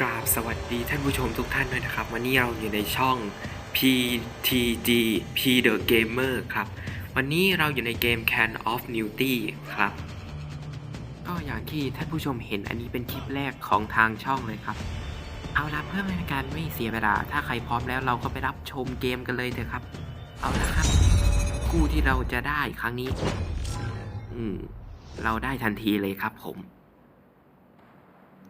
กราบสวัสดีท่านผู้ชมทุกท่านด้วยนะครับ วันนี้เราอยู่ในช่อง PTG P The Gamer ครับ วันนี้เราอยู่ในเกม Can of Newty ครับ ก็อย่างที่ท่านผู้ชมเห็นอันนี้เป็นคลิปแรกของทางช่องเลยครับ เอาละเพื่อไม่ให้การไม่เสียเวลา ถ้าใครพร้อมแล้วเราก็ไปรับชมเกมกันเลยเถอะครับ เอาละครับคู่ที่เราจะได้ครั้งนี้ อืม เราได้ทันทีเลยครับผม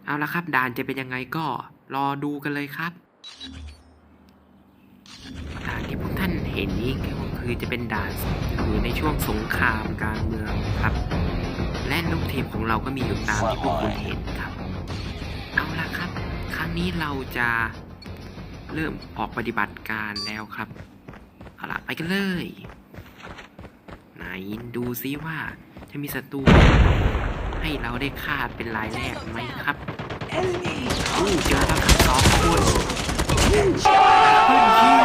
เอาละครับ ด่านจะเป็นยังไงก็รอดูกันเลยครับ ด่านที่พวกท่านเห็นนี้ก็คือจะเป็นด่านอยู่ในช่วงสงครามกลางเมืองครับ และลูกทีมของเราก็มีอยู่ตามที่พวกคุณเห็นครับ เอาละครับ ครั้งนี้เราจะเริ่มออกปฏิบัติการแล้วครับเอาละไปกันเลย ไหนดูซิว่าจะมีศัตรูให้เราได้ฆ่าเป็นรายแรกไหมครับ เจอแล้วครับสองคนเพิ่นคิว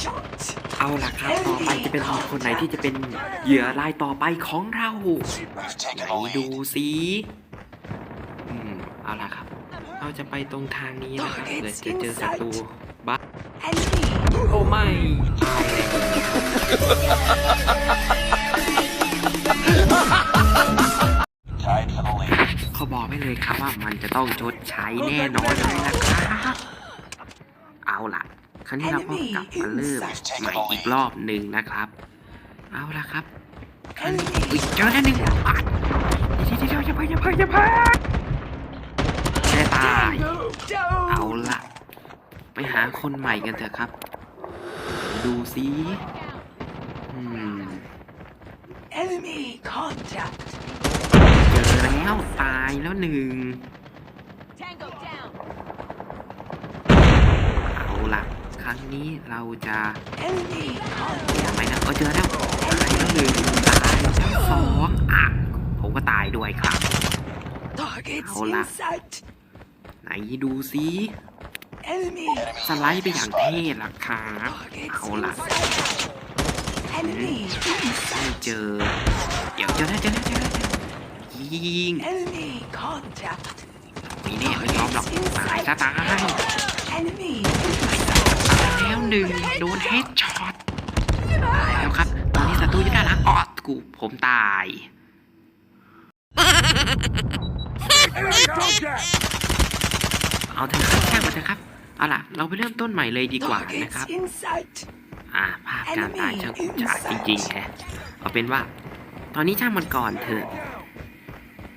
shot. เอาล่ะครับต่อไปจะเป็นคนไหนที่จะเป็นเหยื่อรายต่อไปของเราไหนดูสิอืมเอาล่ะครับ เราจะไปตรงทางนี้นะครับเดี๋ยวจะเจอศัตรูบ้า Enemy โอ้ไม่ ไว้เลยครับว่ามันจะต้องชดใช้แน่นอนเลยนะครับ เอาล่ะ ครั้งนี้เราก็กลับมาเริ่มใหม่อีกรอบหนึ่งนะครับ เอาล่ะครับครั้งนี้อุ๊ยเจอแล้วหนึ่งอะเดี๋ยวเดี๋ยวเดี๋ยวอย่าเพิ่งอย่าเพิ่งอย่าเพิ่งได้ตาย เอาล่ะ ไปหาคนใหม่กันเถอะครับ ดูสิอืม Enemy contact. แล้วตายแล้วหนึ่งเอาละครั้งนี้เราจะ Enemy ยั contact. งไงนะเออเจอแล้วตายแล้วหนึ่งตายแล้วสองอะผมก็ตายด้วยครับ Targets Hold in up. sight. ไหนดูสิสไลด์ไปอย่างเท่ล่ะครับเอาละไม่เจอ เดี๋ยวเจอแล้วเจอแล้วเจอแล้ว ยิง Enemy contact. ไม่แน่ไม่ยอมหรอกตายซะตาย Enemy ตายแล้วหนึ่งโดนเฮดช็อตแล้วครับ ตอนนี้ศัตรูอยู่ด้านหลังอ๋อกูผมตายเอาเถอะครับช่างมันเถอะครับ เอาล่ะ เราไปเริ่มต้นใหม่เลยดีกว่านะค targets รับ in sight. อ่าภาพการตายช่างขุ่นฉาดจริงๆแฮะเอาเป็นว่า ตอนนี้ช่างมันก่อนเถอะ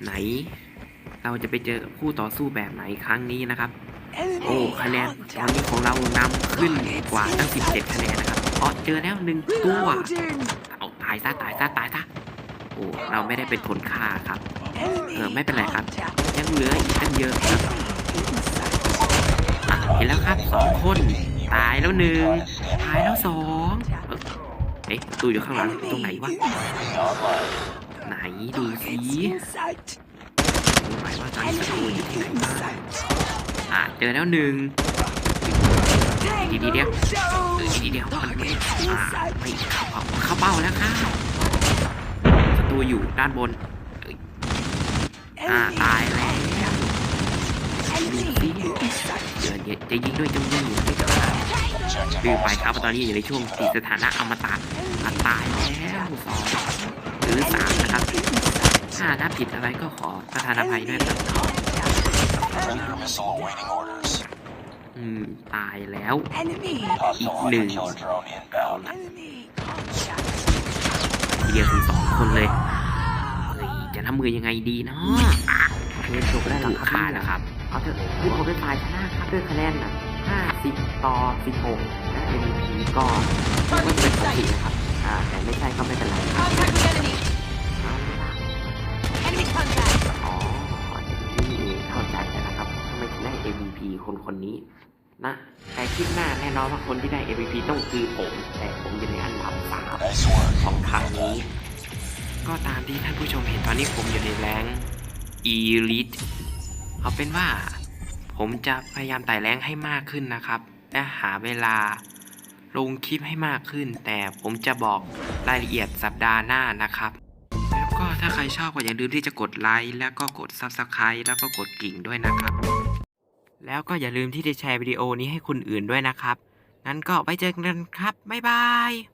ไหน เราจะไปเจอกับคู่ต่อสู้แบบไหนครั้งนี้นะครับ โอ้ Enemy คะแนนตอน contact. นี้ของเรานำขึ้นกว่าตั้ง 17 คะแนนนะครับอ๋อเจอแล้วหนึ่งตัว Reloading. เอาตายซะตายซะตายซะโอ้เราไม่ได้เป็นคนฆ่าครับ Enemy เออไม่เป็นไรครับ contact. ยังเหลืออีกตั้งเยอะครับ Enemy in sight. อะเห็นแล้วครับสองคนตายแล้วหนึ่งตายแล้วสองเอ้อเอ๊ะตูอยู่ข้างหลังตรงไหนวะ ไหนดูสิ Targets in sight. รู้ไหมว่าตอนนี้ศัตรู Enemy อยู่ที่ไหน in บ้าง sight. อะเจอแล้วหนึ่งดีดีเดียวเออดีเดียวมันไม่ Targets in อ่า sight. ไม่เข้าเป้าเข้าเป้าแล้วครับศัตรูอยู่ด้านบนเอ้ยอ่า Enemy ตายแล้ว Enemy in sight. เดี๋ยวเนี่ยจะยิงด้วยจำยิงอยู่ด้วยกันดื้อไปครับตอนนี้อยู่ในช่วงติดสถานะอมตะอะตายแล้วสองห รือสามนะครับ ถ้านับผิดอะไรก็ขอประทานอภัยด้วยครับ Predator missile awaiting orders. อืม ตายแล้ว Enemy. Hostile hunter Blue. killer drone inbound. Enemy contact. เดียวถึงสองคนเลย เฮ้ย จะทำมือยังไงดีเนาะเกมจบได้หรอครับขาดนะครับ เอาเถอะคือผมเป็นฝ่ายชนะครับด้วยคะแนนแบบ 50 ต่อ 16และ MVP ก็ก็จะเป็นของผินะครับ อ่า แต่ไม่ใช่ก็ไม่เป็นไรครับ Contact the enemy. เอาล่ะ Enemy contact. อ๋ออย่างนี้เข้าใจแล้วนะครับทำไมถึงได้ MVP คนคนนี้นะ แต่คลิปหน้าแน่นอนว่าคนที่ได้ MVP ต้องคือผม แต่ผมอยู่ในอันดับสามของครั้งนี้ ก็ตามที่ท่านผู้ชมเห็นตอนนี้ผมอยู่ในแรง Elite เอาเป็นว่า ผมจะพยายามไต่แรงให้มากขึ้นนะครับ และหาเวลาลงคลิปให้มากขึ้น แต่ผมจะบอกรายละเอียดสัปดาห์หน้านะครับ แล้วก็ถ้าใครชอบก็อย่าลืมที่จะกดไลค์แล้วก็กด Subscribe แล้วก็กดกิ่งด้วยนะครับ แล้วก็อย่าลืมที่จะแชร์วิดีโอนี้ให้คนอื่นด้วยนะครับ งั้นก็ไปเจอกันครับ บ๊ายบาย